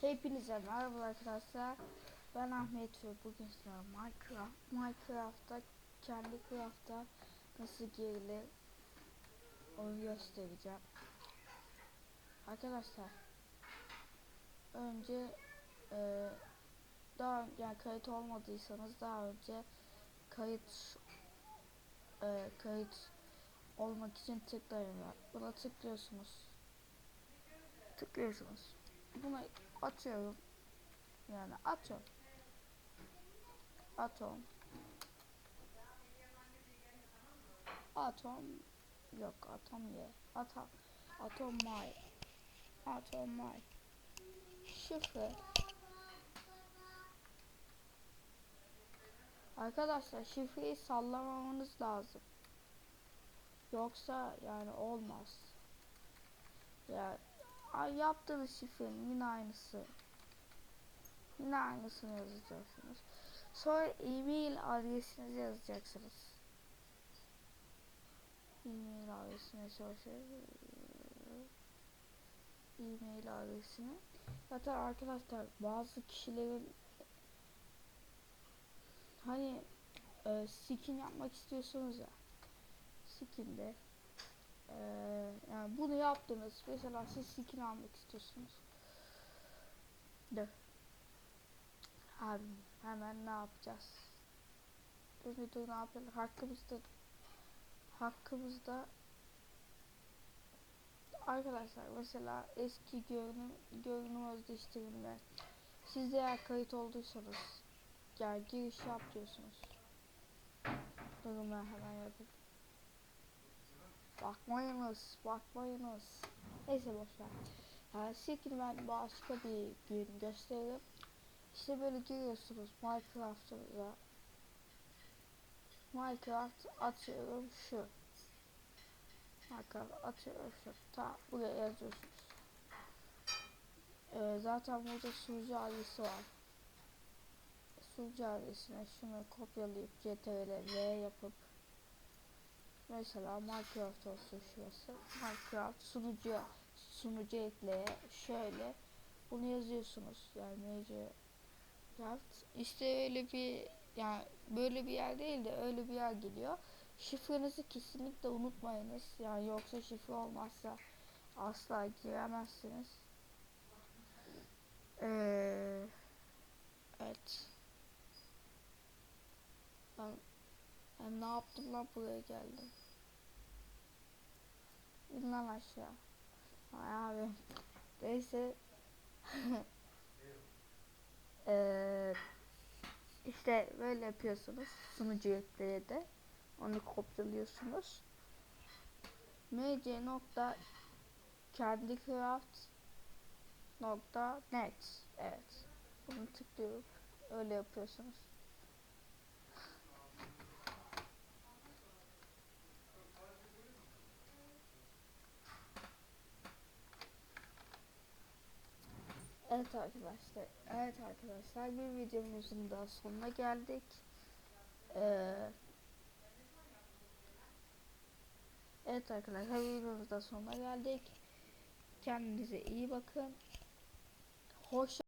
Hepinize merhaba arkadaşlar. Ben Ahmet ve bugün size Minecraft, Minecraft'ta kendi craft'ta nasıl girilir onu göstereceğim. Arkadaşlar önce e, daha yani kayıt olmadıysanız daha önce kayıt e, kayıt olmak için tıklayın. Buna tıklıyorsunuz. Tıklıyorsunuz. Buna atıyorum. Yani atıyorum. Atom. Atom yok atom ye. Atom. Atom my. Atom my. Şifre. Arkadaşlar şifreyi sallamamanız lazım. Yoksa yani olmaz. Ya Ay, yaptığınız şifrenin yine aynısı. Yine aynısını yazacaksınız. Sonra e-mail adresinizi yazacaksınız. E-mail adresine çalışıyor. E-mail adresini. Zaten arkadaşlar bazı kişilerin hani e, skin yapmak istiyorsunuz ya. Skin'de ee, yani bunu yaptınız. Mesela siz skin almak istiyorsunuz. Dur. Abi hemen ne yapacağız? Dur ne yapalım? Hakkımızda hakkımızda arkadaşlar mesela eski görünüm görünüm özdeştirilme siz de eğer kayıt olduysanız yani giriş yap diyorsunuz. Durun ben hemen yapayım. Bakmayınız, bakmayınız. Neyse boşver. Yani silkin ben başka bir gün gösteririm. İşte böyle giriyorsunuz Minecraft'ta. Minecraft atıyorum şu. Minecraft atıyorum şu. Ta buraya yazıyorsunuz. Ee, zaten burada sunucu adresi var. Sunucu adresine şunu kopyalayıp ctrl v yapıp Mesela Minecraft olsun şurası. Minecraft sunucu sunucu ekleye şöyle bunu yazıyorsunuz. Yani Minecraft işte öyle bir yani böyle bir yer değil de öyle bir yer geliyor. Şifrenizi kesinlikle unutmayınız. Yani yoksa şifre olmazsa asla giremezsiniz. Ee, evet. Ben, ben ne yaptım lan buraya geldim. İn lan aşağı. Ay abi. Neyse. ee, işte böyle yapıyorsunuz. Sunucu yükleri de. Onu kopyalıyorsunuz. mc nokta candycraft nokta net evet bunu tıklıyorum öyle yapıyorsunuz Evet arkadaşlar, evet arkadaşlar bir videomuzun da sonuna geldik. Ee, evet arkadaşlar videomuzun da sonuna geldik. Kendinize iyi bakın. Hoşça